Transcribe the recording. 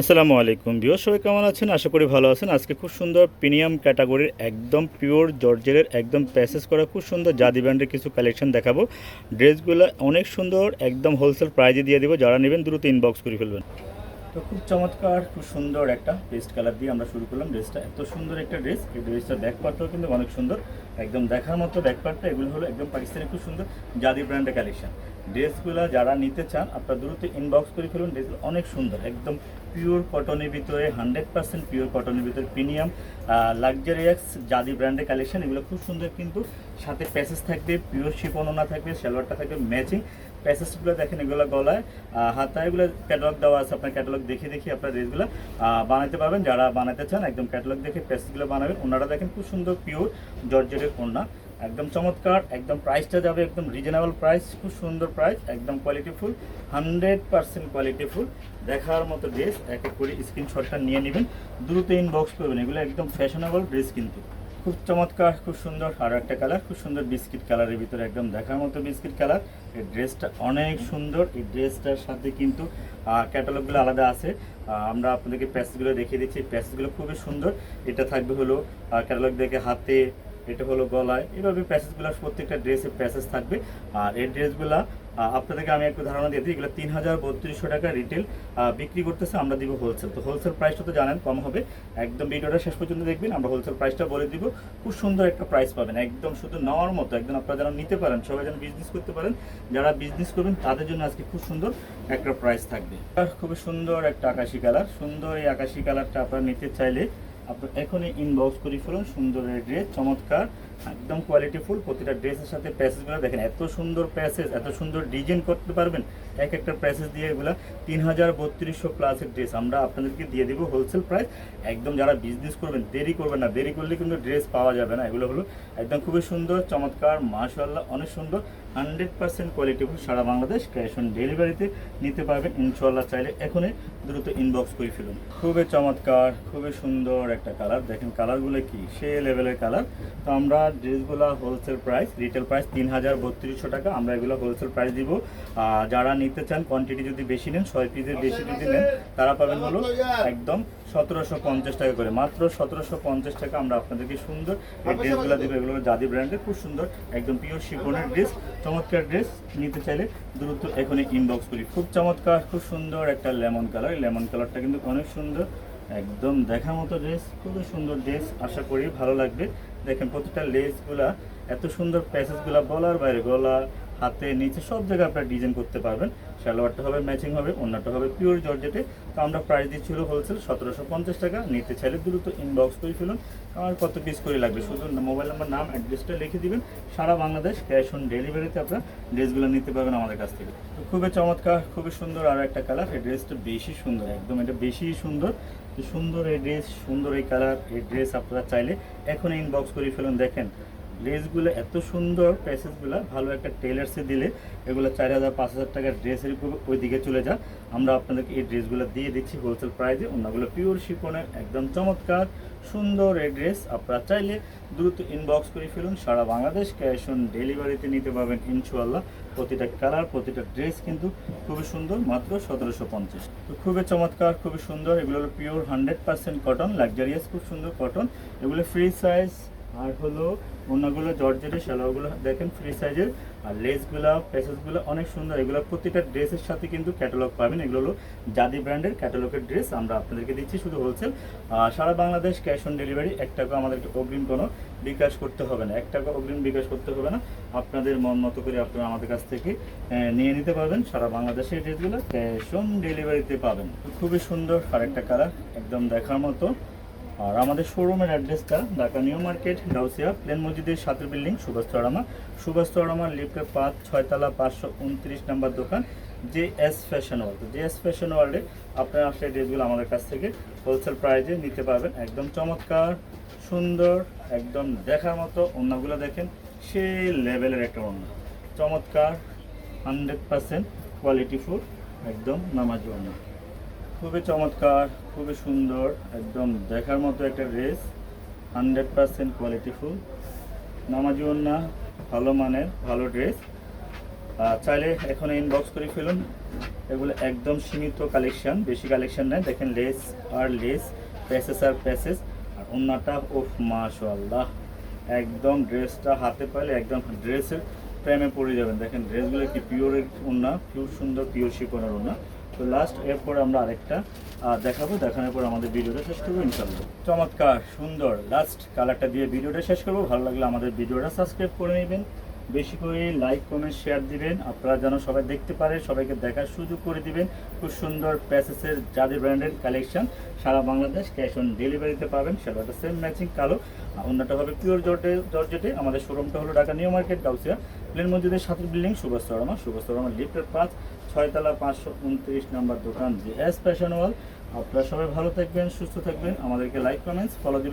আসসালামু আলাইকুম। বিও সবাই কেমন আছেন? আশা করি ভালো আছেন। আজকে খুব সুন্দর প্রিমিয়াম ক্যাটাগরির একদম পিওর জর্জেলের একদম প্যাসেজ করা খুব সুন্দর জাদি ব্র্যান্ডের কিছু কালেকশন দেখাবো। ড্রেসগুলো অনেক সুন্দর, একদম হোলসেল প্রাইজে দিয়ে দেবো। যারা নেবেন, দ্রুত ইনবক্স করে ফেলবেন। তো খুব চমৎকার, খুব সুন্দর একটা পেস্ট কালার দিয়ে আমরা শুরু করলাম ড্রেসটা এত সুন্দর একটা ড্রেস এই ড্রেসটা ব্যাক পার্টটাও কিন্তু অনেক সুন্দর। একদম দেখার মতো ব্যাক পার্টটা এগুলো হলো একদম পাকিস্তানের খুব সুন্দর জাদি ব্র্যান্ডের কালেকশন ড্রেসগুলো যারা নিতে চান, আপনারা দ্রুত ইনবক্স করে ফেলুন। ড্রেসগুলো অনেক সুন্দর, একদম পিওর কটনের ভিতরে হান্ড্রেড পার্সেন্ট পিওর কটনের ভিতরে প্রিমিয়াম লাক্সারিয়াস জাদি ব্র্যান্ডের কালেকশন এগুলো খুব সুন্দর কিন্তু সাথে প্যাসেজ থাকবে পিওর শিপনোনা থাকবে, সালোয়ারটা থাকবে ম্যাচিং প্যাসেজগুলো দেখেন, এগুলো গলায় হাতায় এগুলো ক্যাটালগ দেওয়া আছে, আপনার ক্যাটালগ দেখে দেখে আপনার ড্রেসগুলো বানাতে পারবেন। যারা বানাতে চান, একদম ক্যাটালগ দেখে প্যাসেজগুলো বানাবেন। ওনারা দেখেন খুব সুন্দর পিওর জর্জেটের ওড়না। একদম চমৎকার, একদম প্রাইসটা যাবে একদম রিজনেবল প্রাইস খুব সুন্দর প্রাইস একদম কোয়ালিটিফুল হান্ড্রেড পার্সেন্ট কোয়ালিটিফুল দেখার মতো ড্রেস এক এক করে স্ক্রিনশটটা নিয়ে নেবেন। দ্রুত ইনবক্স করবেন। এগুলো একদম ফ্যাশনেবল ড্রেস কিন্তু। খুব চমৎকার, খুব সুন্দর। আর একটা কালার খুব সুন্দর বিস্কিট কালারের ভিতরে একদম দেখার মতো বিস্কিট কালার এই ড্রেসটা অনেক সুন্দর। এই ড্রেসটার সাথে কিন্তু ক্যাটালগুলো আলাদা আছে। আমরা আপনাদেরকে প্যাসগুলো দেখিয়ে দিচ্ছি। প্যাসগুলো খুবই সুন্দর। এটা থাকবে হলো ক্যাটালগ দেখে হাতে, এটা হলো গলায়। এভাবে প্যাসেজগুলো প্রত্যেকটা ড্রেসের প্যাসেজ থাকবে। আর এই ড্রেসগুলো আপনাদেরকে আমি একটু ধারণা দিয়ে দিই, এগুলো তিন হাজার বত্রিশশো টাকা রিটেল বিক্রি করতেছে, আমরা দিব হোলসেল তো হোলসেল প্রাইসটা তো জানেন, কম হবে। একদম ভিডিওটা শেষ পর্যন্ত দেখবেন, আমরা হোলসেল প্রাইসটা বলে দিব। খুব সুন্দর একটা প্রাইস পাবেন, একদম শুধু নেওয়ার মতো, একদম আপনারা যেন নিতে পারেন, সবাই যেন বিজনেস করতে পারেন, যারা বিজনেস করবেন, তাদের জন্য আজকে খুব সুন্দর একটা প্রাইস থাকবে। খুবই সুন্দর একটা আকাশি কালার সুন্দর এই আকাশি কালারটা আপনারা নিতে চাইলে আপনি এখনই ইনবক্স করে ফেলুন, সুন্দর ড্রেস চমৎকার। একদম কোয়ালিটিফুল প্রতিটা ড্রেসের সাথে প্যাসেজগুলো দেখেন, এত সুন্দর প্যাসেজ এত সুন্দর ডিজাইন করতে পারবেন, এক একটা প্যাসেজ দিয়ে এগুলো তিন হাজার বত্রিশশো প্লাসের ড্রেস আমরা আপনাদেরকে দিয়ে দেবো হোলসেল প্রাইস একদম যারা বিজনেস করবেন, দেরি করবেন না, দেরি করলে কিন্তু ড্রেস পাওয়া যাবে না, এগুলো হলো একদম খুবই সুন্দর, চমৎকার মাশাল্লাহ অনেক সুন্দর হান্ড্রেড পার্সেন্ট কোয়ালিটিফুল সারা বাংলাদেশ ক্যাশ অন ডেলিভারিতে নিতে পারবেন ইনশাল্লাহ চাইলে এখনই দ্রুত ইনবক্স করে ফেলুন। খুবই চমৎকার, খুবই সুন্দর একটা কালার দেখেন কালারগুলো কি সে লেভেলের কালার তো আমরা ড্রেসগুলো হোলসেল প্রাইস রিটেল প্রাইস তিন হাজার বত্রিশশো টাকা। আমরা এগুলো হোলসেল প্রাইস দিব। যারা নিতে চান কোয়ান্টিটি যদি বেশি নেন, ছয় পিসের বেশি যদি নেন, তারা পাবেন হলো একদম সতেরোশো পঞ্চাশ টাকা করে। মাত্র সতেরোশো পঞ্চাশ টাকা আমরা আপনাদেরকে সুন্দর এই ড্রেসগুলো দিব। এগুলো জাদি ব্র্যান্ডের খুব সুন্দর, একদম পিওর শিফনের ড্রেস চমৎকার ড্রেস নিতে চাইলে দ্রুত এখনই ইনবক্স করি। খুব চমৎকার, খুব সুন্দর একটা লেমন কালার লেমন কালারটা কিন্তু অনেক সুন্দর। একদম দেখার মতো ড্রেস খুবই সুন্দর ড্রেস আশা করি ভালো লাগবে। দেখেন প্রতিটা লেসগুলা এত সুন্দর প্যাসেজগুলা বলার বাইরে গলা হাতে নিচে সব জায়গায় আপনারা ডিজাইন করতে পারবেন। সালোয়ারটা হবে ম্যাচিং হবে অন্যটা হবে পিওর জর্জেটে। তো আমরা প্রাইস দিচ্ছিল হোলসেল সতেরোশো পঞ্চাশ টাকা। নিতে চাইলে দ্রুত ইনবক্স করে ফেলুন। আমার কত পিস করে লাগবে? শুধু মোবাইল নাম্বার নাম অ্যাড্রেসটা লিখে দিবেন। সারা বাংলাদেশ ক্যাশ অন ডেলিভারিতে আপনারা ড্রেসগুলো নিতে পারবেন আমাদের কাছ থেকে। তো খুবই চমৎকার, খুবই সুন্দর আর একটা কালার এই ড্রেসটা বেশি সুন্দর, একদম এটা বেশি সুন্দর। সুন্দর এই ড্রেস সুন্দর এই কালার এই ড্রেস আপনারা চাইলে এখন ইনবক্স করে ফেলুন। দেখেন ড্রেসগুলো এত সুন্দর প্যাসেজগুলো, ভালো একটা টেলার্সে দিলে এগুলো চার হাজার, পাঁচ হাজার টাকার ড্রেসের ওই দিকে চলে যান। আমরা আপনাদেরকে এই ড্রেসগুলো দিয়ে দিচ্ছি হোলসেল প্রাইসে অন্যগুলো পিওর শিপনের একদম চমৎকার, সুন্দর এই ড্রেস আপনারা চাইলে দ্রুত ইনবক্স করে ফেলুন। সারা বাংলাদেশ ক্যাশ অন ডেলিভারিতে নিতে পারবেন ইনশাল্লাহ প্রতিটা কালার প্রতিটা ড্রেস কিন্তু খুবই সুন্দর, মাত্র সতেরোশো পঞ্চাশ। তো খুবই চমৎকার, খুবই সুন্দর। এগুলো হলো pure hundred percent cotton luxurious খুব সুন্দর কটন এগুলো ফ্রি সাইজ আর হলো অন্যগুলো জর্জেটের শালাগুলো দেখেন ফ্রি সাইজের আর লেসগুলো প্যাসেসগুলো অনেক সুন্দর। এগুলো প্রতিটা ড্রেসের সাথে কিন্তু ক্যাটালগ পাবেন। এগুলো হলো জাদি ব্র্যান্ডের ক্যাটালগের ড্রেস আমরা আপনাদেরকে দিচ্ছি শুধু হোলসেল সারা বাংলাদেশ ক্যাশ অন ডেলিভারি এক টাকা আমাদেরকে অগ্রিম কোনো বিকাশ করতে হবে না। এক টাকা অগ্রিম বিকাশ করতে হবে না। আপনাদের মন মতো করে আপনারা আমাদের কাছ থেকে নিয়ে নিতে পারবেন। সারা বাংলাদেশের ড্রেসগুলো ক্যাশ অন ডেলিভারিতে পাবেন। খুবই সুন্দর আরেকটা কালার একদম দেখার মতো। আর আমাদের শোরুমের অ্যাড্রেসটা ঢাকা নিউ মার্কেট, গাউসিয়া প্লেন মসজিদের সাথে বিল্ডিং সুভাষ চড়ামা সুভাষ চড়ামার লিফটে পাঁচ, ছয়তলা পাঁচশো উনত্রিশ নাম্বার দোকান J S fashion world J S fashion ওয়ার্ল্ডে আপনারা সেই ড্রেসগুলো আমাদের কাছ থেকে হোলসেল প্রাইজে নিতে পারবেন। একদম চমৎকার, সুন্দর, একদম দেখার মতো অন্যগুলো দেখেন, সেই লেভেলের একটা অন্য। চমৎকার হান্ড্রেড পার্সেন্ট কোয়ালিটিফুল একদম নামাজ অন্য। খুবই চমৎকার, খুবই সুন্দর, একদম দেখার মতো একটা ড্রেস হান্ড্রেড পার্সেন্ট কোয়ালিটিফুল নামাজি না ভালো মানের, ভালো ড্রেস চাইলে এখন ইনবক্স করে ফেলুন। এগুলো একদম সীমিত কালেকশন বেশি কালেকশন নেই দেখেন লেস আর লেস প্যাসেস আর প্যাসেস আর অন্যটা ওফ মাশাআল্লাহ। একদম ড্রেসটা হাতে পাইলে একদম ড্রেসের প্রেমে পড়ে যাবেন। দেখেন ড্রেসগুলো কি পিওরের ওনা পিওর সুন্দর পিওর শিকনের ওনা তো লাস্ট এরপর আমরা আরেকটা দেখাবো, দেখানোর পর আমাদের ভিডিওটা শেষ করব ইনশাল্লাহ চমৎকার, সুন্দর লাস্ট কালারটা দিয়ে ভিডিওটা শেষ করব। ভালো লাগলে আমাদের ভিডিওটা সাবস্ক্রাইব করে নেবেন। বেশি করে লাইক কমেন্ট শেয়ার দিবেন। আপনারা যেন সবাই দেখতে পারে, সবাইকে দেখার সুযোগ করে দিবেন। খুব সুন্দর প্যাসেসের যাদের ব্র্যান্ডের কালেকশন সারা বাংলাদেশ ক্যাশ অন ডেলিভারিতে পাবেন। সেটা সেম ম্যাচিং কালো। অন্যটা হবে পিওর জর্জে জর্জেটে। আমাদের শোরুমটা হলো ঢাকা নিউ মার্কেট, গাউসিয়া। প্লেন মসজিদের সাথে বিল্ডিং সুভাষ রমা সুভাষ রমা লিফটের পাঁচ, ছয়তলা পাঁচশো উনত্রিশ নাম্বার দোকান জি এস ফ্যাশন ওয়াল আপনারা সবাই ভালো থাকবেন, সুস্থ থাকবেন। আমাদেরকে লাইক কমেন্টস ফলো দিবেন।